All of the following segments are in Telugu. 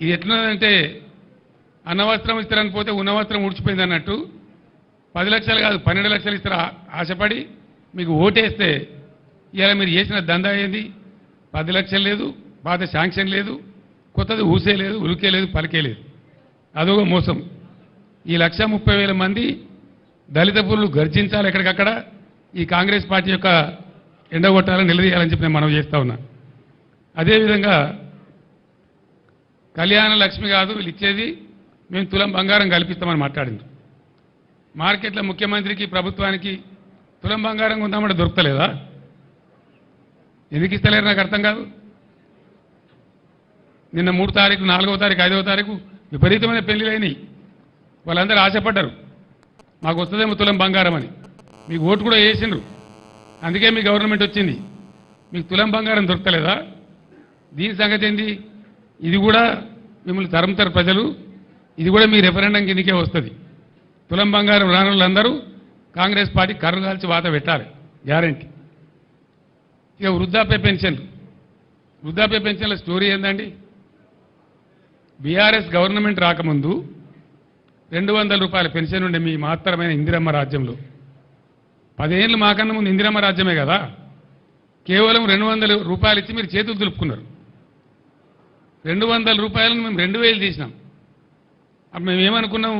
ఇది ఎట్లున్నదంటే అన్నవస్త్రం ఇస్తారని పోతే ఉన్నవస్త్రం ఉడిచిపోయింది అన్నట్టు. పది లక్షలు కాదు పన్నెండు లక్షలు ఇస్తారా ఆశపడి మీకు ఓటేస్తే ఇలా మీరు చేసిన దందా ఏంది? పది లక్షలు లేదు పాత శాంక్షన్ లేదు కొత్తది ఊసే లేదు ఉలికే లేదు పలికే లేదు. అదొక మోసం. ఈ లక్ష ముప్పై వేల మంది దళిత పురులు గర్జించాలి ఎక్కడికక్కడ ఈ కాంగ్రెస్ పార్టీ యొక్క ఎండగొట్టాలని నిలదీయాలని చెప్పి నేను మనం చేస్తా ఉన్నా. అదేవిధంగా కళ్యాణ లక్ష్మి కాదు వీళ్ళు ఇచ్చేది మేము తులం బంగారం కల్పిస్తామని మాట్లాడింది. మార్కెట్లో ముఖ్యమంత్రికి ప్రభుత్వానికి తులం బంగారం కొందామంటే దొరకలేదా ఎందుకు ఇస్తలేరు నాకు అర్థం కాదు. నిన్న మూడు తారీఖు నాలుగవ తారీఖు ఐదవ తారీఖు విపరీతమైన పెళ్ళిలు అయినాయి. వాళ్ళందరూ ఆశపడ్డారు. మాకు వస్తుందేమో తులం బంగారం అని. మీకు ఓటు కూడా వేసిండ్రు. అందుకే మీ గవర్నమెంట్ వచ్చింది. మీకు తులం బంగారం దొరకలేదా దీని సంగతి ఏంది? ఇది కూడా మిమ్మల్ని తరుముతారు ప్రజలు ఇది కూడా మీ రెఫరెండం కిందకే వస్తుంది. తులం బంగారం రాని వాళ్ళందరూ కాంగ్రెస్ పార్టీ కర్రు కాల్చి వాత పెట్టాలి గ్యారంటీ ఇక వృద్ధాప్య పెన్షన్లు వృద్ధాప్య పెన్షన్ల స్టోరీ ఏందండి? బీఆర్ఎస్ గవర్నమెంట్ రాకముందు రెండు వందల రూపాయల పెన్షన్ ఉండే మీ మాత్రమైన ఇందిరమ్మ రాజ్యంలో. పదేళ్ళు మాకన్నా ముందు ఇందిరమ్మ రాజ్యమే కదా. కేవలం రెండు వందల రూపాయలు ఇచ్చి మీరు చేతులు దులుపుకున్నారు. రెండు వందల రూపాయలను మేము రెండు వేలు తీసినాం. అప్పుడు మేము ఏమనుకున్నాం?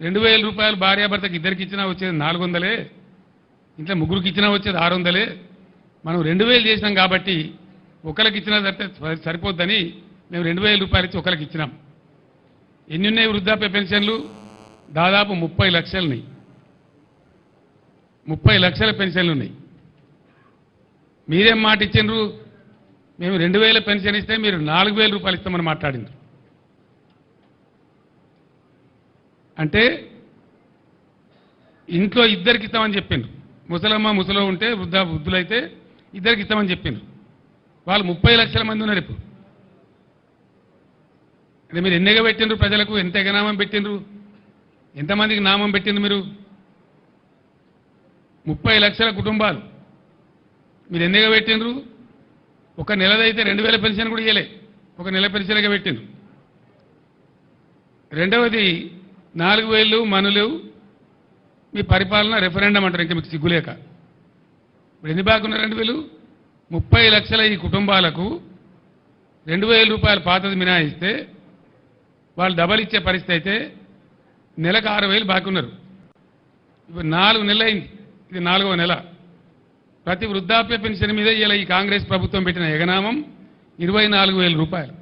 రెండు వేల రూపాయలు భార్యాభర్తకి ఇద్దరికి ఇచ్చినా వచ్చేది నాలుగు వందలే ఇంట్లో ముగ్గురికి ఇచ్చినా వచ్చేది ఆరు వందలే మనం రెండు వేలు చేసినాం కాబట్టి ఒకరికి ఇచ్చినా సరితే సరిపోద్దని మేము రెండు వేల రూపాయలు ఇచ్చి ఒకరికి ఇచ్చినాం. ఎన్ని ఉన్నాయి వృద్ధాప్య పెన్షన్లు? దాదాపు ముప్పై లక్షలున్నాయి. ముప్పై లక్షల పెన్షన్లు ఉన్నాయి మీరేం మాట ఇచ్చిండ్రు మేము రెండు వేల పెన్షన్ ఇస్తే మీరు నాలుగు వేల రూపాయలు ఇస్తామని మాట్లాడింది. అంటే ఇంట్లో ఇద్దరికి ఇస్తామని చెప్పిండ్రు. ముసలమ్మ ముసలో ఉంటే వృద్ధ వృద్ధులైతే ఇద్దరికి ఇస్తామని చెప్పిండ్రు. వాళ్ళు ముప్పై లక్షల మంది ఉన్నారు ఇప్పుడు. అంటే మీరు ఎన్నిగా పెట్టిండ్రు ప్రజలకు? ఎంత ఎగనామం పెట్టిండ్రు? ఎంతమందికి నామం పెట్టిండ్రు మీరు? ముప్పై లక్షల కుటుంబాలు. మీరు ఎన్నిగా పెట్టిండ్రు? ఒక నెలదైతే రెండు వేల పెన్షన్ కూడా ఇవ్వలే ఒక నెల పెన్షన్గా పెట్టింది రెండవది నాలుగు వేలు మనులు మీ పరిపాలన రెఫరెండం అంటారు ఇంకా మీకు సిగ్గులేక ఇప్పుడు ఎన్ని బాగున్నారు రెండు వేలు? ముప్పై లక్షల ఈ కుటుంబాలకు రెండు వేల రూపాయలు పాతది మినాయిస్తే వాళ్ళు డబల్ ఇచ్చే పరిస్థితి అయితే నెలకు ఆరు వేలు బాకున్నారు. ఇప్పుడు నాలుగు నెలలు అయింది ఇది నాలుగవ నెల. ప్రతి వృద్ధాప్య పెన్షన్ మీద ఇలా ఈ కాంగ్రెస్ ప్రభుత్వం పెట్టిన ఎగనామం? ఇరవై నాలుగు వేల రూపాయలు.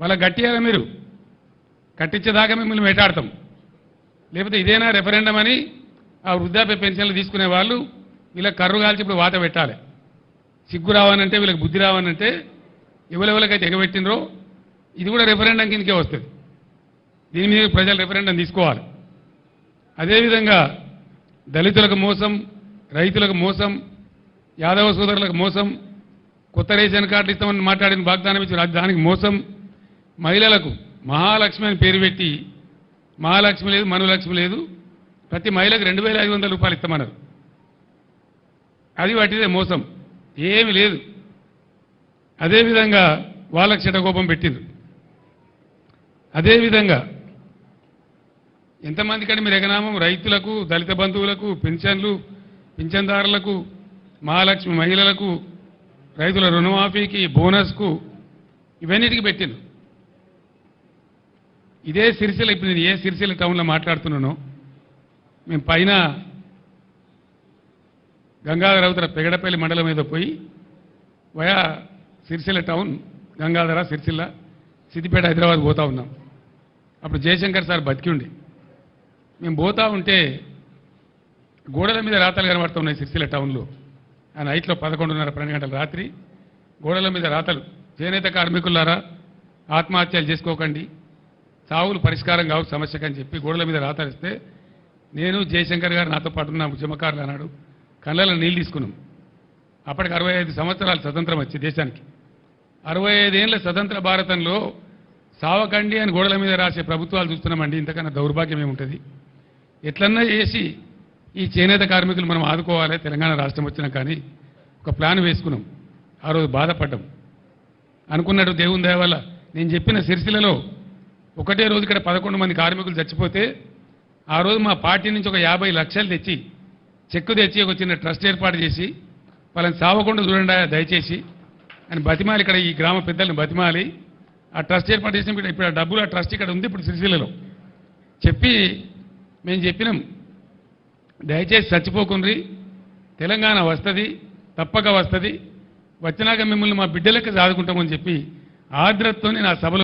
వాళ్ళ గట్టిగా మీరు? కట్టించేదాకా మిమ్మల్ని వేటాడతాం. లేకపోతే ఇదేనా రెఫరెండం అని ఆ వృద్ధాప్య పెన్షన్లు తీసుకునే వాళ్ళు వీళ్ళకి కర్రు కాల్చి ఇప్పుడు వాత పెట్టాలి. సిగ్గు రావనంటే వీళ్ళకి బుద్ధి రావనంటే ఎవరెవరికైతే ఎగబెట్టినరో ఇది కూడా రెఫరెండం కిందకే వస్తుంది. దీని మీద ప్రజలు రెఫరెండం తీసుకోవాలి. అదేవిధంగా దళితులకు మోసం రైతులకు మోసం యాదవ సోదరులకు మోసం కొత్త రేషన్ కార్డు ఇస్తామని మాట్లాడిన వాగ్దానం ఇచ్చిన దానికి మోసం మహిళలకు మహాలక్ష్మి అని పేరు పెట్టి మహాలక్ష్మి లేదు మనులక్ష్మి లేదు ప్రతి మహిళకు రెండు వేల ఐదు వందల రూపాయలు ఇస్తామన్నారు. అది వాటిదే మోసం. ఏమి లేదు. అదేవిధంగా వాళ్ళకి చెడకోపం పెట్టింది అదేవిధంగా ఎంతమందికంటే మీరు ఎగనామం రైతులకు దళిత బంధువులకు పెన్షన్లు పింఛన్దారులకు మహాలక్ష్మి మహిళలకు రైతుల రుణమాఫీకి బోనస్కు ఇవన్నిటికి పెట్టిండ్రు. ఇదే సిరిసిల్ల ఇప్పుడు నేను ఏ సిరిసిల్ల టౌన్లో మాట్లాడుతున్నానో మేము పైన గంగాధర అవతల పెగడపల్లి మండలం మీద పోయి వయా సిరిసిల్ల టౌన్ గంగాధర సిరిసిల్ల సిద్దిపేట హైదరాబాద్ పోతా ఉన్నాం. అప్పుడు జయశంకర్ సార్ బతికి ఉండి. మేము పోతా ఉంటే గోడల మీద రాతలు కనబడుతున్నాయి సిరిసిల్ల టౌన్లో. ఆ నైట్లో పదకొండున్నర పన్నెండు గంటల రాత్రి గోడల మీద రాతలు. చేనేత కార్మికులారా ఆత్మహత్యలు చేసుకోకండి. సావులు పరిష్కారం కావు సమస్య కని చెప్పి గోడల మీద రాతలిస్తే నేను జయశంకర్ గారు నాతో పాటు ఉన్న ఉద్యమకారులు అన్నాడు కళ్ళలో నీళ్ళు తీసుకున్నాం. అప్పటికి అరవై ఐదు సంవత్సరాలు స్వతంత్రం వచ్చి దేశానికి. అరవై ఐదేళ్ళ స్వతంత్ర భారతంలో సావకండి అని గోడల మీద రాసే ప్రభుత్వాలు చూస్తున్నామండి. ఇంతకన్నా దౌర్భాగ్యం ఏముంటుంది? ఎట్లన్నా చేసి ఈ చేనేత కార్మికులు మనం ఆదుకోవాలి తెలంగాణ రాష్ట్రం వచ్చినా కానీ. ఒక ప్లాన్ వేసుకున్నాం. ఆ రోజు బాధపడ్డాం. అనుకున్నట్టు దేవుని దయ వల్ల నేను చెప్పిన సిరిసిలలో ఒకటే రోజు ఇక్కడ పదకొండు మంది కార్మికులు చచ్చిపోతే ఆ రోజు మా పార్టీ నుంచి ఒక యాభై లక్షలు తెచ్చి చెక్కు తెచ్చి ఒక చిన్న ట్రస్ట్ ఏర్పాటు చేసి వాళ్ళని సావకుండా చూడండి దయచేసి అని బతిమాలి ఇక్కడ ఈ గ్రామ పెద్దల్ని బతిమాలి. ఆ ట్రస్ట్ ఏర్పాటు చేసిన ఇప్పుడు ఆ డబ్బులు ఆ ట్రస్ట్ ఇక్కడ ఉంది ఇప్పుడు సిరిసిల్లలో. చెప్పి మేము చెప్పినాం. దయచేసి చచ్చిపోకుండ్రి. తెలంగాణ వస్తుంది తప్పక వస్తుంది. వచ్చినాక మిమ్మల్ని మా బిడ్డలకు సాదుకుంటామని చెప్పి ఆర్ద్రతతో నేను ఆ సభలో